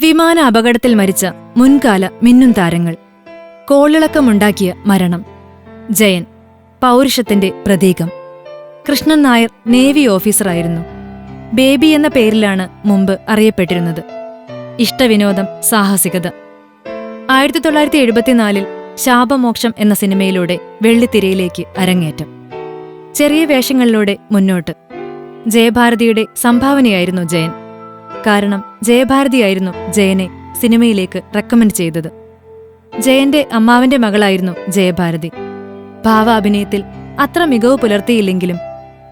വിമാന അപകടത്തിൽ മരിച്ച മുൻകാല മിന്നും താരങ്ങൾ. കോളിളക്കമുണ്ടാക്കിയ മരണം. ജയൻ പൗരുഷത്തിന്റെ പ്രതീകം. കൃഷ്ണൻ നായർ നേവി ഓഫീസറായിരുന്നു ബേബി എന്ന പേരിലാണ് മുമ്പ് അറിയപ്പെട്ടിരുന്നത്. ഇഷ്ടവിനോദം സാഹസികത. ആയിരത്തി തൊള്ളായിരത്തി എഴുപത്തിനാലിൽ ശാപമോക്ഷം എന്ന സിനിമയിലൂടെ വെള്ളിത്തിരയിലേക്ക് അരങ്ങേറ്റം. ചെറിയ വേഷങ്ങളിലൂടെ മുന്നോട്ട്. ജയഭാരതിയുടെ സംഭാവനയായിരുന്നു ജയൻ. കാരണം ജയഭാരതിയായിരുന്നു ജയനെ സിനിമയിലേക്ക് റെക്കമെൻഡ് ചെയ്തത്. ജയന്റെ അമ്മാവന്റെ മകളായിരുന്നു ജയഭാരതി. ഭാവാഭിനയത്തിൽ അത്ര മികവ് പുലർത്തിയില്ലെങ്കിലും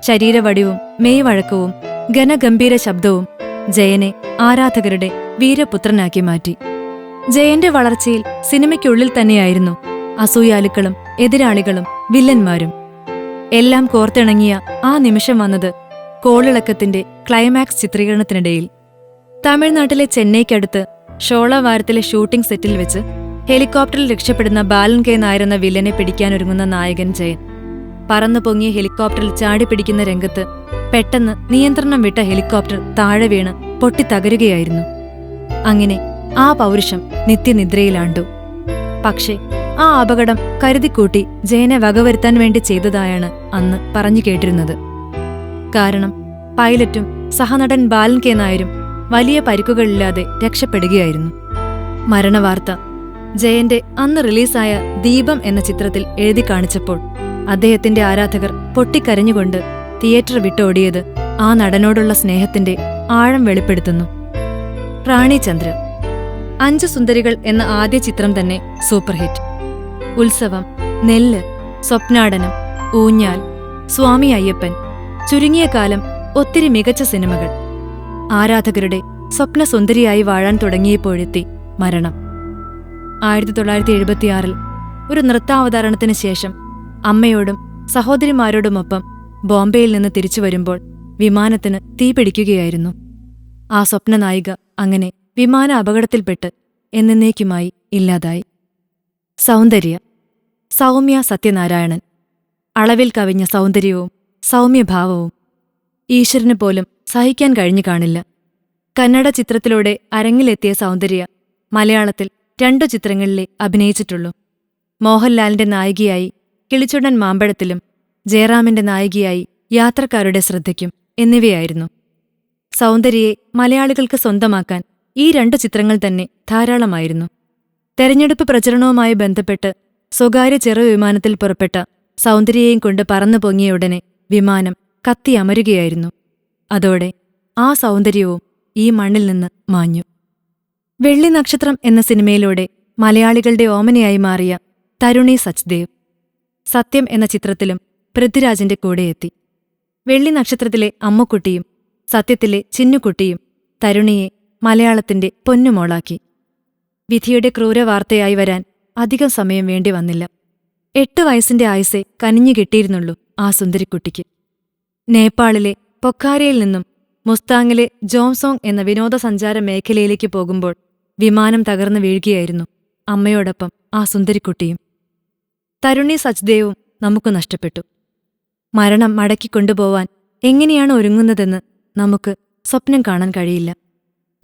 ശരീരവടിവും മെയ്വഴക്കവും ഘനഗംഭീര ശബ്ദവും ജയനെ ആരാധകരുടെ വീരപുത്രനാക്കി മാറ്റി. ജയന്റെ വളർച്ചയിൽ സിനിമയ്ക്കുള്ളിൽ തന്നെയായിരുന്നു അസൂയാലുക്കളും എതിരാളികളും വില്ലന്മാരും. എല്ലാം കോർത്തിണങ്ങിയ ആ നിമിഷം വന്നത് കോളിളക്കത്തിന്റെ ക്ലൈമാക്സ് ചിത്രീകരണത്തിനിടയിൽ. തമിഴ്നാട്ടിലെ ചെന്നൈക്കടുത്ത് ഷോളവാരത്തിലെ ഷൂട്ടിംഗ് സെറ്റിൽ വെച്ച് ഹെലികോപ്റ്ററിൽ രക്ഷപ്പെടുന്ന ബാലൻ കെ നായരെന്ന വില്ലനെ പിടിക്കാനൊരുങ്ങുന്ന നായകൻ ജയൻ. പറന്നു പൊങ്ങിയ ഹെലികോപ്റ്ററിൽ ചാടിപ്പിടിക്കുന്ന രംഗത്ത് പെട്ടെന്ന് നിയന്ത്രണം വിട്ട ഹെലികോപ്റ്റർ താഴെ വീണ് പൊട്ടിത്തകരുകയായിരുന്നു. അങ്ങനെ ആ പൗരുഷം നിത്യനിദ്രയിലാണ്ടു. പക്ഷേ ആ അപകടം കരുതിക്കൂട്ടി ജയനെ വകവരുത്താൻ വേണ്ടി ചെയ്തതായാണ് അന്ന് പറഞ്ഞു കേട്ടിരുന്നത്. കാരണം പൈലറ്റും സഹനടൻ ബാലൻ കെ നായരും വലിയ പരിക്കുകളില്ലാതെ രക്ഷപ്പെടുകയായിരുന്നു. മരണവാർത്ത. ജയന്റെ അന്ന് റിലീസായ ദീപം എന്ന ചിത്രത്തിൽ എഴുതി കാണിച്ചപ്പോൾ അദ്ദേഹത്തിന്റെ ആരാധകർ പൊട്ടിക്കരഞ്ഞുകൊണ്ട് തിയേറ്റർ വിട്ടോടിയത് ആ നടനോടുള്ള സ്നേഹത്തിന്റെ ആഴം വെളിപ്പെടുത്തുന്നു. റാണിചന്ദ്ര അഞ്ചു സുന്ദരികൾ എന്ന ആദ്യ ചിത്രം തന്നെ സൂപ്പർഹിറ്റ്. ഉത്സവം. നെല്ല് സ്വപ്നാടനം ഊഞ്ഞാൽ സ്വാമി അയ്യപ്പൻ ചുരുങ്ങിയ കാലം ഒത്തിരി മികച്ച സിനിമകൾ. ആരാധകരുടെ സ്വപ്നസുന്ദരിയായി വാഴാൻ തുടങ്ങിയപ്പോഴെത്തി മരണം. ആയിരത്തി തൊള്ളായിരത്തി എഴുപത്തിയാറിൽ ഒരു നൃത്താവതരണത്തിന് ശേഷം അമ്മയോടും സഹോദരിമാരോടുമൊപ്പം ബോംബെയിൽ നിന്ന് തിരിച്ചു വരുമ്പോൾ വിമാനത്തിന് തീപിടിക്കുകയായിരുന്നു ആ സ്വപ്നനായിക അങ്ങനെ വിമാന അപകടത്തിൽപ്പെട്ട് എന്നേക്കുമായി ഇല്ലാതായി. സൗന്ദര്യ സൗമ്യ സത്യനാരായണൻ അളവിൽ കവിഞ്ഞ സൗന്ദര്യവും സൗമ്യഭാവവും ഈശ്വരന് പോലും സഹിക്കാൻ കഴിഞ്ഞു കാണില്ല. കന്നഡ ചിത്രത്തിലൂടെ അരങ്ങിലെത്തിയ സൗന്ദര്യ മലയാളത്തിൽ രണ്ടു ചിത്രങ്ങളിലെ അഭിനയിച്ചിട്ടുള്ളൂ. മോഹൻലാലിന്റെ നായികയായി കിളിച്ചുടൻ മാമ്പഴത്തിലും ജയറാമിന്റെ നായികയായി യാത്രക്കാരുടെ ശ്രദ്ധയ്ക്കും എന്നിവയായിരുന്നു. സൗന്ദര്യയെ മലയാളികൾക്ക് സ്വന്തമാക്കാൻ ഈ രണ്ടു ചിത്രങ്ങൾ തന്നെ ധാരാളമായിരുന്നു. തെരഞ്ഞെടുപ്പ് പ്രചരണവുമായി ബന്ധപ്പെട്ട് സ്വകാര്യ ചെറു വിമാനത്തിൽ പുറപ്പെട്ട സൗന്ദര്യയെയും കൊണ്ട് പറന്നു പൊങ്ങിയ ഉടനെ വിമാനം കത്തിയമരുകയായിരുന്നു അതോടെ ആ സൗന്ദര്യവും ഈ മണ്ണിൽ നിന്ന് മാഞ്ഞു. വെള്ളി നക്ഷത്രം എന്ന സിനിമയിലൂടെ മലയാളികളുടെ ഓമനയായി മാറിയ തരുണി സച്ദേവ് സത്യം എന്ന ചിത്രത്തിലും പൃഥ്വിരാജിന്റെ കൂടെയെത്തി വെള്ളി നക്ഷത്രത്തിലെ അമ്മക്കുട്ടിയും സത്യത്തിലെ ചിന്നുകുട്ടിയും തരുണിയെ മലയാളത്തിന്റെ പൊന്നുമോളാക്കി. വിധിയുടെ ക്രൂരവാർത്തയായി വരാൻ അധികം സമയം വേണ്ടി വന്നില്ല. എട്ട് വയസ്സിന്റെ ആയുസെ കനിഞ്ഞു കിട്ടിയിരുന്നുള്ളൂ ആ സുന്ദരിക്കുട്ടിക്ക്. നേപ്പാളിലെ പൊക്കാരയിൽ നിന്നും മുസ്താങ്ങിലെ ജോംസോങ് എന്ന വിനോദസഞ്ചാര മേഖലയിലേക്ക് പോകുമ്പോൾ വിമാനം തകർന്നു വീഴുകയായിരുന്നു അമ്മയോടൊപ്പം ആ സുന്ദരിക്കുട്ടിയും. തരുണി സച്ദേവും നമുക്ക് നഷ്ടപ്പെട്ടു. മരണം മടക്കിക്കൊണ്ടുപോവാൻ എങ്ങനെയാണ് ഒരുങ്ങുന്നതെന്ന് നമുക്ക് സ്വപ്നം കാണാൻ കഴിയില്ല.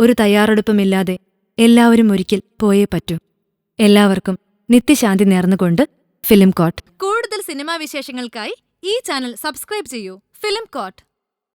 ഒരു തയ്യാറെടുപ്പുമില്ലാതെ എല്ലാവരും ഒരിക്കൽ പോയേ പറ്റൂ. എല്ലാവർക്കും നിത്യശാന്തി നേർന്നുകൊണ്ട് ഫിലിം കോട്ട്. കൂടുതൽ സിനിമാ വിശേഷങ്ങൾക്കായി ഈ ചാനൽ സബ്സ്ക്രൈബ് ചെയ്യൂ. Film court.